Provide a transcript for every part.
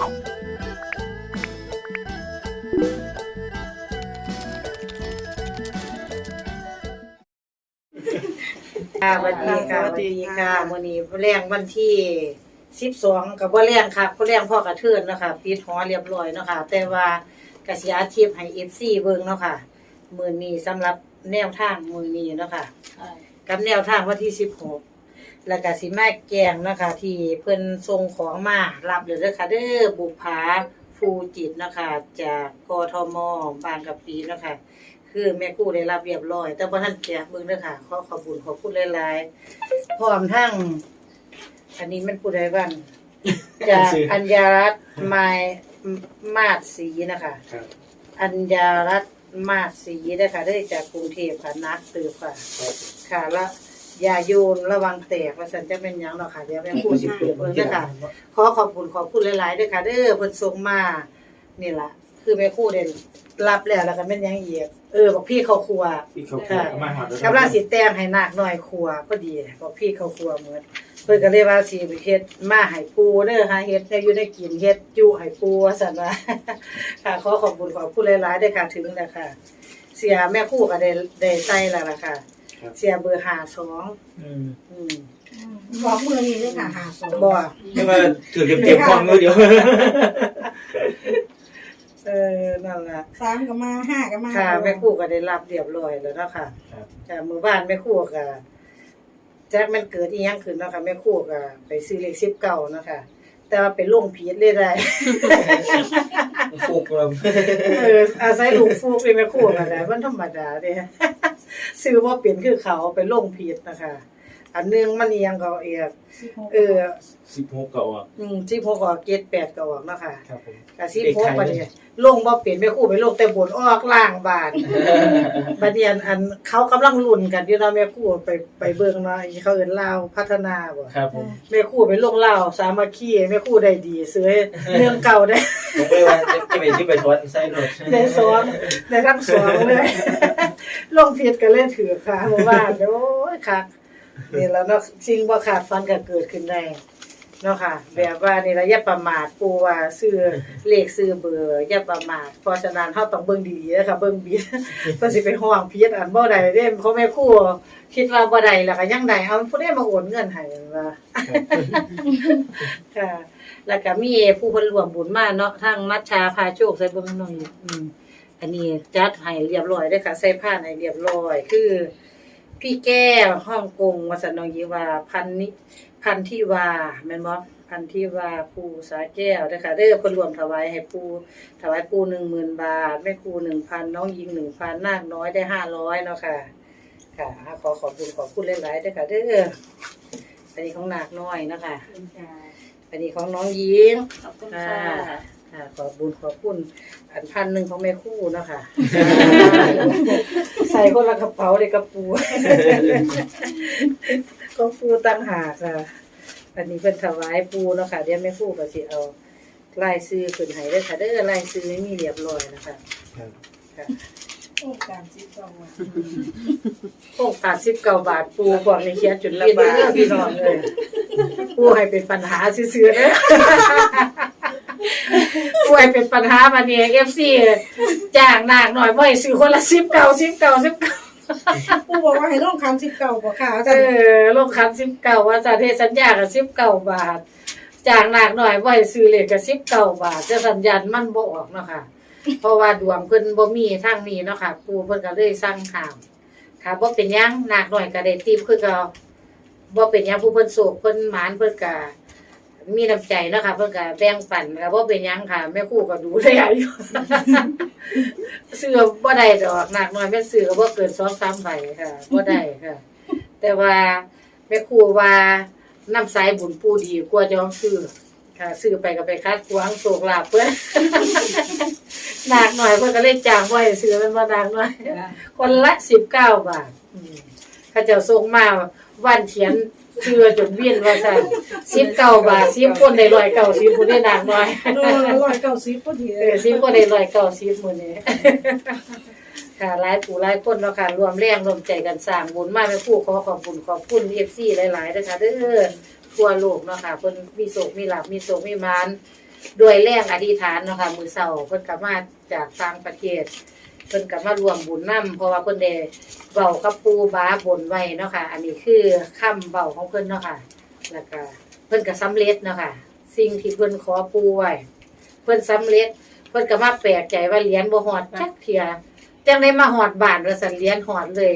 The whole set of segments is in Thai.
ค่ะสวัสดีค่ะสวัสดีค่ะวันนี้แรงวันที่สิบสองกับว่าแรงค่ะพ่อแรงพ่อกระเทือนเนาะคะปิดหอเรียบร้อยเนาะค่ะแต่ว่ากสิอาชีพให้เอฟซีเบิ่งเนาะค่ะมือนี้สำหรับแนวทางมือนี้เนาะค่ะกับแนวทางวันที่สิบหก แล้วก็สิมาแกงเนาะคะที่เพิ่นส่งของมารับเลยเด้อค่ะเด้อบุพาฟูจิตเนาะคะจากกทมบางกะปีเนาะค่ะคือแม่ครู่ได้รับเรียบร้อย แต่บ่ทันแกะเบิ่งเด้อค่ะขอขอบคุญขอบคุณหลายๆพร้อมทั้งอันนี้มันผู้ใดบ้างจากอัญญารัตน์ไมายมาศศรีนะคะครับอัญญารัตน์มาศศรีนะคะได้จากกรุงเทพค่ะนักตือค่ะค่ะแล้ว ยาโยนระวังแตกว่าสันจะเป็นหยังเนาะค่ะ เดี๋ยวแม่ครู่สิเปิดเบิ่งเด้อค่ะ ขอขอบคุณขอบคุณหลายๆด้วยค่ะเด้อเพิ่นส่งมานี่ล่ะ คือแม่ครู่เด่นรับแล้วแล้วก็แม่นหยังอีกเออบอกพี่เขาครัว ที่เขาค่ะมาหาแล้วกำลังสิแต้มให้นาคน้อยครัวพอดีบอกพี่เขาครัวเหมือนเพิ่นก็เลยว่าสิเฮ็ดมาให้ปูเด้อหาเฮ็ดให้อยู่ได้กินเฮ็ดจุให้ปูว่าซั่นว่า ค่ะขอขอบคุณขอบคุณหลายๆด้วยค่ะถึงแล้วค่ะ เสียแม่ครู่ก็ได้ได้ใส่แล้วล่ะค่ะ เสียเบอร์52อืมอืมบอกมือนี้เลยค่ะหาสองบ่ไม่ว่าถือเต็มๆความมือเดียว เออนั่นล่ะสามก็มาห้าก็มาค่ะแม่ครู่ก็ได้รับเรียบร้อยแล้วเนาะค่ะครับ ค่ะมื้อบ้านแม่ครู่ก็แจ็คมันเกิดอีหยังขึ้นเนาะค่ะแม่ครู่ก็ไปซื้อเลข19เนาะค่ะ แต่ว่าไปลงผิดเลยได้ ฟุกเราเอออาศัยลูกฟูกเป็นแม่ครัวกันแหละมันธรรมดาเด้ ซื้อว่าเปลี่ยนคือเขาไปลงผิดนะคะ อันหนึงมันอีหยังก็เอียกเออสิบหกเก่าอะอืม16ก็เกต8ก็ออกเนาะค่ะครับผม กะ16บัดนี้ลงบ่เป็นแม่ครู่ไปลงแต่บนออกล่างบาดบัดเนียนอันเขากำลังลุ้นกันอยู่เนาะแม่ครู่ไปไปเบิ่งเนาะอีเขาเอิ้นลาวพัฒนาบ่ครับผมแม่ครู่ไปลงลาวสามัคคีแม่ครู่ได้ดีเสือเรื่องเก่าได้ ผมเลยว่าจะไปที่ไปทอดไส้รถได้สองได้ทั้งสองเลย ลงผิดก็เลยถือค่ะหมู่บ้านโอ้ยค่ะ นี่แล้วเนาะสิ่งบ่ขาดฟันก็เกิดขึ้นได้เนาะค่ะ แบบว่านี่ละอย่าประมาทปูว่าซื้อเลขซื้อเบอร์อย่าประมาทเพราะฉะนั้นเฮาต้องเบิ่งดีๆนะคะเบิ่งบิดเพิ่นสิไปห้องผิดอันบ่ได้เด้เพราะแม่ครูคิดว่าบ่ได้แล้วก็ยังได้เอาผู้ใดมาโอนเงินให้ว่าค่ะแล้วก็มีผู้เพิ่นร่วมบุญมาเนาะทางมัชชาพาโชคใส่เบิ่งน้องนี่อืมอันนี้จัดให้เรียบร้อยเด้อค่ะ ใส่ผ้าให้เรียบร้อย คือ พี่แก้วฮ่องกงวสันนองยีวา พันนิพันธิวาแม่นบ่พันธิวาปูสาแก้วเด้อค่ะเด้อเพิ่นรวมถวายให้ปูถวายปู10,000บาท แม่ครู1,000น้องหญิง1,000นาคน้อยได้500เนาะค่ะ ค่ะขอขอบคุณขอบคุณหลายๆเด้อค่ะเด้ออันนี้ของนาคน้อยเนาะคะอันนี้ของน้องหญิงขอบคุณค่ะ ค่ะค่ะ ขอบคุญขอบคุณอันพันหนึ่งของแม่คู่เนาะค่ะใส่คนละกระเป๋าเลยกระปูก็ปูตั้งหากค่ะ อันนี้เป็นถวายปูเนาะค่ะเดี๋ยวแม่คู่ก็สิเอาลายซื้อขึ้นให้เด้อค่ะเด้อลายซื้อมีเรียบร้อยนะคะครับค่ะโอ้การสิบสองวันโอ้ตัดสิบเก้าบาทปูบอกในเขียนจุดละบาทพี่น้องเลยปูให้เป็นปัญหาซื้อๆเด้ อป่วยเป็นปัญหามาเนี่ยเอฟซีจ้างนากหน่อยบ่ให้ซื้อคนละสิบเก้าสิบเก้าสิบเก้าผู้บอกว่าให้ลงคันสิบเก้าบ่ค่ะอาเอจารย์อลงคันสิบเก้าว่าจะเทสัญญากับสิบเก้าบาทจ้างนากหน่อยบ่ให้ซื้อเลขกับสิบเก้าบาทจะสัญญาณมันบ่ออกเนาะค่ะ เพราะว่าดวงเพิ่นบ่มีทางนี้เนาะค่ะปู่เพิ่นก็เลยสั่งถามค่ะบ่เป็นหยังนากหน่อยก็ได้ติมคือเก่าบ่เป็นหยังผู้เพิ่นโศกเพิ่นหมานเพิ่นก็ มีน้ำใจเนาะค่ะเพิ่นก็แบ่งปันก็บ่เป็นหยังค่ะแม่ครูก็ดูแลอยู่ซื้อบ่ได้ดอกนากน้อยแม่ซื้อก็บ่เกิน2-3ใบค่ะบ่ได้ค่ะ แต่ว่าแม่ครูว่าน้ำสายบุญปู่ดีกว่าจะต้องซื้อค่ะซื้อไปก็ไปคัดขวางโศกลาบเพิ่นนากหน่อยเพิ่นก็เลยจ้างไว้ซื้อมันบ่นากหน่อย คนละสิบเก้าบาทอืมเขาเจ้าส่งมาวันเขียน เชื่อจนเวียนว่าสั่นสิบเก้าบาทสิบคนได้ร้อยเก้าสิบผู้ได้นางน้อยโลละร้อยเก้าสิบพอดีเออสิบคนได้ร้อยเก้าสิบมื้อนี้ค่ะหลายผู้หลายคนเนาะค่ะรวมแรงรวมใจกันสร้างบุญมาแม่ครู่ขอขอบคุณขอบคุณ FC หลายๆเด้อค่ะเด้อทั่วโลกเนาะค่ะเพิ่นมีโศกมีลาภมีโศกมีมานด้วยแรงอธิษฐานเนาะค่ะมือเสาเพิ่นก็มาจากต่างประเทศ เพิ่นก็มารวมบุญนํเพราะว่าเพิ่นได้เว้ากับปูบาบนไว้เนาะค่ะ อันนี้คือคำเว้าของเพิ่นเนาะค่ะ แล้วก็เพิ่นก็สำเร็จเนาะค่ะ สิ่งที่เพิ่นขอปูไว้ เพิ่นสำเร็จ เพิ่นก็มาแปลกใจว่าเหรียญบ่ฮอดจักเที่ยจังได้มาฮอดบ้านว่าซั่นเหรียญฮอดเลย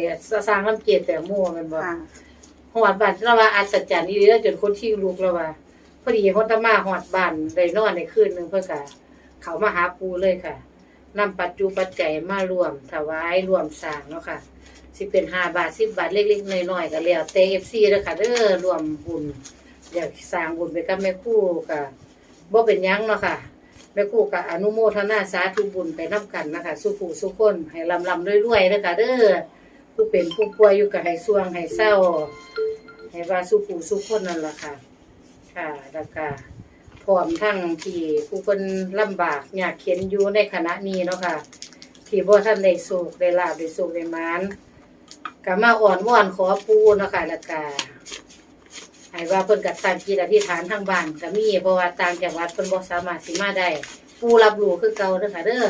สร้างน้ำเกตแต่หมู่แม่นบ่ค่ะฮอดบ้านเราว่าอัศจรรย์อีหลีแล้วจนคนที่ลูกแล้วว่าพอดีเฮาตมาฮอดบ้านได้นอนในคืนหนึงเพิ่นก็เขามาหาปูเลยค่ะ นำปัจจุปัจจัยมารวมถวายรวมสร้างเนาะค่ะสิเป็น5บาท10บาทเล็กๆน้อยๆก็แล้วแต่ FC เด้อค่ะเด้อรวมบุญอยากสร้างบุญไปกับแม่ครูก็บ่เป็นยังเนาะค่ะแม่ครูก็อนุโมทนาสาธุบุญไปนํกันนะคะสุผู้สุคนให้ลำๆรวยๆเด้อค่ะเด้อผู้เป็นผู้ป่วยอยู่ก็ให้สวงให้เศร้าให้ว่าสุผู้สุคนนั่นแหละค่ะ ค่ะแล้วก็ พร้อมทั้งที่ผู้คนลำบากยากเข็นอยู่ในขณะนี้เนาะค่ะที่บ่ท่านได้สุขได้ลาบได้สุขได้หมานก็มาอ่อนวอนขอปู่เนาะค่ะแล้วก็ให้ว่าเพิ่นก็ตั้งจิตอธิษฐานทางบ้านก็มีเพราะว่าต่างจังหวัดเพิ่นบ่สามารถสิมาได้ปู่รับรู้คือเก่าเด้อค่ะเด้อ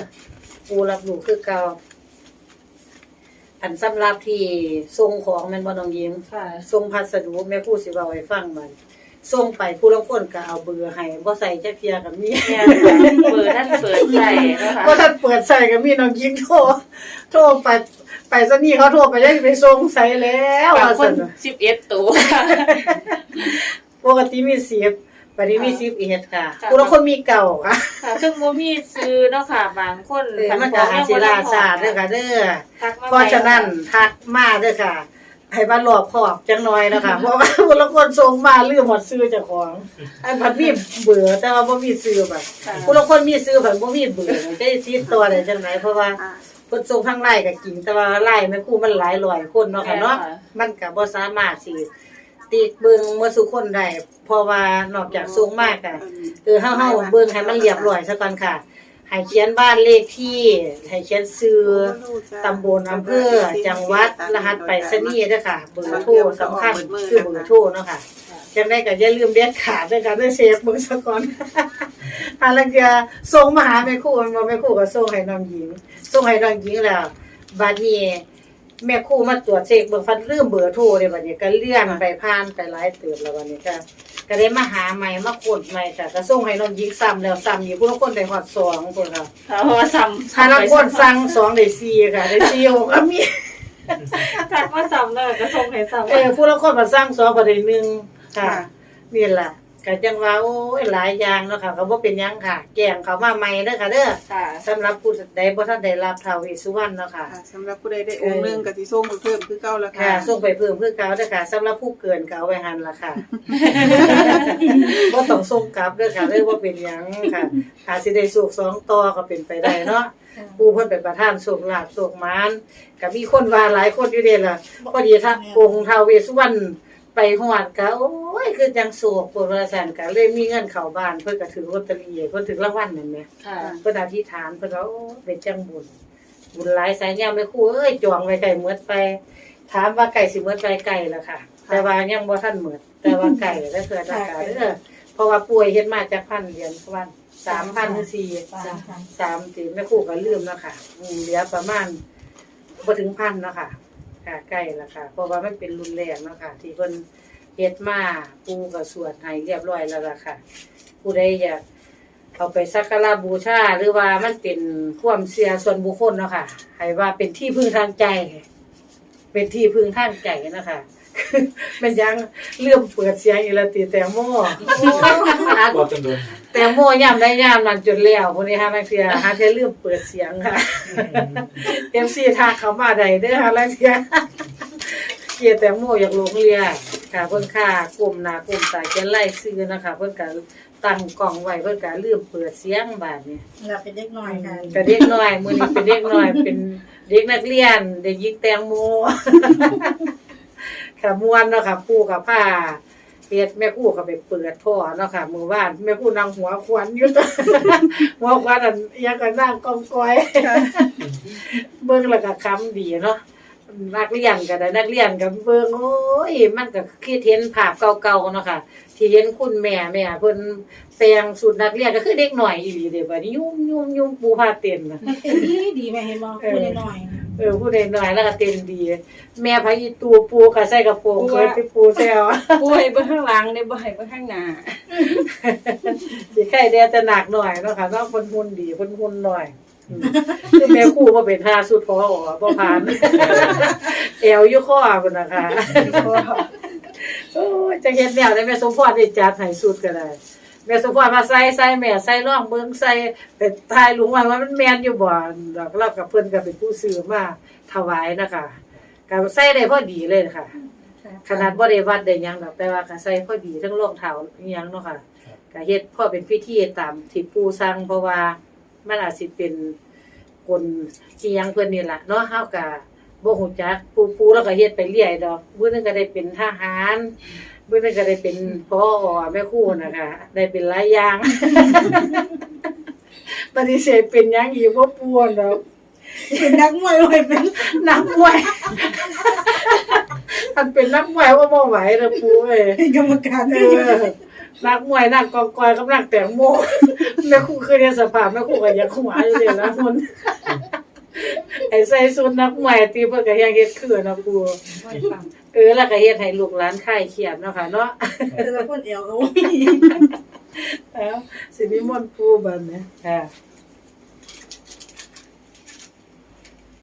ปู่รับรู้คือเก่าอันสำหรับที่ส่งของแม่นบ่น้องหญิงค่ะส่งพัสดุแม่ครูสิเว้าให้ฟังมัน ส่งไปผู้ลางคนก็เอาเบอร์ให้บ่ใส่จักเที่ยก็มีเนี่ยเปิดท่านเปิดใจนะคะบ่ทันเปิดใส่ก็มีน้องหญิงโทรโทรไปไปซะนี่เขาโทรไปได้ไปส่งใส่แล้วบางว่าคซั่นนน่ะสิบเอ็ดตัวปกติมี10บัดนี้มี10อีเฮ็ดค่ะค่ะผู้ลางคนมีเก่าค่ะค่ะซึ่งบ่มีซื้อเนาะค่ะบางคนเออมันก็อาจสิล่าช้าเด้อค่ะเด้อทักมเพราะฉะนั้นทักมาเด้อค่ะ ให้บ้านรอบขอบจังน้อยนะคะ เพราะว่าคนละคนส่งมาลืมหมดซื้อเจ้าของไอ้พัดมีเบื่อแต่ว่าบ่มีซื้อแบบค่ะคนละคนมีซื้อแบบบ่มีเบื่อจะติดตัวได้จังไหนเพราะว่าอ่าเพิ่นส่งทางไลน์ก็จริงแต่ว่าไลน์แม่ครูมันหลายร้อยคนเนาะค่ะเนาะใช่ค่ะมันก็บ่สามารถสิติดเบิ่งหมดทุกคนได้เพราะว่านอกจากส่งมากก็เออเฮาเฮาเบิ่งให้มันเรียบร้อยซะก่อนค่ะ ให้เขียนบ้านเลขที่ให้เขียนซื้อตำบลอำเภอจังหวัดรหัสไปรษณีย์ด้อค่ะเบอร์โทรสำคัญคือเบอร์โทรเนาะค่ะจำได้ก็อย่าลืมเด็ดขาดด้อค่ะด้วยเซฟเบิ่งซะก่อนอันละเกียส่งมาหาแม่คู่มันบ่แม่คู่ก็ส่งให้น้องหญิงส่งให้น้องหญิงแล้วบัดนี้ แม่ครูมาตรวจเช็คเบิ่งฟันลืมเบอร์โทรเด้บัดนี้ก็เลื่อนไปผ่านไปหลายเติบแล้วบัดนี้ก็ก็ได้มาหาใหม่มาขดใหม่ค่ะก็ส่งให้น้องหญิงซ้ำแล้วซ้ำอีกผู้ละคนได้ฮอดสองคนค่ะเพราะว่าซ้ำถ้าละคนสั่งสองได้สี่ค่ะได้สี่หกก็มีทักว่าซ้ำเลยก็ส่งให้ซ้ำเออผู้ละคนมาสั่งสองก็ได้หนึ่งค่ะค่ะนี่ล่ะ ก็จังว่าโอ้ยหลายอย่างเนาะค่ะก็บ่เป็นหยังค่ะ แกงเขามาใหม่เด้อค่ะเด้อค่ะสำหรับผู้ใดบ่ทันได้รับท้าวเวสสุวรรณเนาะค่ะ ค่ะสำหรับผู้ใดได้องค์หนึงก็สิส่งไปเพิ่มคือเก่าแล้วค่ะค่ะส่งไปเพิ่มเพื่อเก่าเด้อค่ะสำหรับผู้เกินก็เอาไว้หันล่ะค่ะ บ่ต้องส่งกลับเด้อค่ะเด้อบ่เป็นหยังค่ะอาจสิได้สุกสองต่อก็เป็นไปได้เนาะปูเพิ่นเป็นประธานโชคลาภโชคมานก็มีคนว่าหลายคนอยู่เด้ล่ะพอดีถ้าองค์ท้าวเวสสุวรรณ ไปฮอดก็โอ้ยคือจังโศกปวดว่าซั่นก็เลยมีเงินเข้าบ้านเพิ่นก็ถือลอตเตอรี่เพิ่นถือรางวัลนั่นแหมค่ะ เพิ่นอธิษฐานเพิ่นว่าโอ้เป็นจังบุญบุญหลายสายยามแม่ครูเอ้ยจองไว้ไกลหมดไป ถามว่าไก่สิหมดไปไก่แล้วค่ะ แต่ว่ายังบ่ทันหมดแต่ว่าไก่แล้วเกิดอาการเด้อเพราะว่าป่วยเฮ็ดมาจากพันเดือนวัน3,000หรือ4สามพันสามสิแม่ครูก็ลืมแล้วค่ะอืมเหลือประมาณบ่ถึงพันเนาะค่ะ ค่ะใกล้แล้วค่ะ เพราะว่ามันเป็นรุนแรงเนาะค่ะ ที่เพิ่นเฮ็ดมาปูก็สวดให้เรียบร้อยแล้วล่ะค่ะ ผู้ใดอยากเอาไปสักการะบูชาหรือว่ามันเป็นความเสียส่วนบุคคลเนาะค่ะให้ว่าเป็นที่พึ่งทางใจ เป็นที่พึ่งทางใจนะคะ มันยังเริ่มเปิดเสียงอีละตีแตงโมบอกจังโดนแตงโมย่ำได้ย่ำนั่นจนแล้วพวกนี้ฮะนักเสียฮะเธอลืมเปิดเสียงค่ะเอ็มซีทาเขามาใดเด้อฮะนักเสียเกียร์แตงโมอยากลงเรียนค่ะเพิ่นค่ากลุ่มหน้ากลุ่มตาเขียนไล่ซื้อนะคะ เพิ่นก็ตั้งกล่องไว้เพิ่นก็ลืมเปิดเสียงบาดนี้เราเป็นเด็กน้อยค่ะก็เด็กน้อยมื้อนี้เป็นเด็กน้อยเป็นเด็กนักเรียนเด็กหญิงแตงโม ค่ะม่วนเนาะค่ะปู่กับผ้าเฮ็ดแม่ครู่ก็ไปเปิดพ่อเนาะค่ะมื้อวานแม่ครู่นั่งหัวควันอยู่ หัวควันอันอิหยังก็นั่งกองกอย เบิ่งแล้วก็คำดีเนาะนักเรียนก็ได้นักเรียนก็เบิ่งโอ้ย มันก็คิดเห็นภาพเก่าๆเนาะค่ะ ที่เห็นคุณแม่แม่เพิ่นแปลงสูตรนักเรียนก็คือเด็กหน่อยอีหลีเด้บัดนี้ยุ่มยุ่มยุ่มปูพาเต้นน่ะ มันเป็นดีดีแม่เห็นบ่พูดน้อย เออผู้ใดน้อยแล้วก็เต้นดี แม่พาอีตูปูก็ใส่กระโปรงเคยไปปูแซวป่วยเบิ่งข้างหลังได้บ่ให้เบิ่งข้างหน้าสิไข่แดแต่หนักหน่อยเนาะค่ะเนาะเพิ่นหุ่นดีเพิ่นหุ่นหน่อยอืมคือแม่ครูบ่เป็นท่าสุดพออบ่ผ่านแอวอยู่คอพุ่นน่ะค่ะโอ้ยจะเฮ็ดแนวได้แม่สมพรได้จัดให้สุดก็ได้ แม่สมพรมาใส่ใส่แม่ใส่ร่องเบิ่งใส่แต่ทายลุงว่าว่ามันแม่นอยู่บ่ดอกเรากับเพิ่นก็เป็นผู้ซื้อมาถวายนะคะก็ใส่ได้พอดีเลยค่ะๆขนาดบ่ได้วัดได้หยังดอกแต่ว่าก็ใส่พอดีทั้งรองเท้าอิหยังเนาะค่ะก็เฮ็ดพอเป็นพิธีตามที่ปู่สั่งเพราะว่ามันอาจสิเป็นคนที่ยังเพิ่นนี่ล่ะเนาะเฮาก็ บ่ฮู้จักปู่ปู่แล้วก็เฮ็ดไปเรื่อยดอกมื้อนึงก็ได้เป็นทหารมื้อนึงก็ได้เป็นพอแม่ครูนะคะได้เป็นหลายอย่างปฏิเสธเป็นหยังอีกบ่ปวนดอกเป็นนักมวยไว้เป็นนักมวยมันเป็นนักมวยว่าบ่ไหวเด้อปู่เอ้ยกรรมการเอด้วยอนักมวยนักกองกอยกับนักแตงโมแม่ครูคือเรียนสภาพแม่ครูก็อยากหัวอยู่เด้ละคน ไอ้ใส่สุดนักมวยตีเพิ่นก็ยังเฮ็ดคือนะครูเออแล้วก็เฮ็ดให้ลูกหลานคลายเครียดเนาะค่ะเนาะแต่ละคนเอวก็บ่มีแล้วสินิมนต์ปู่บัดนี้ค่ะ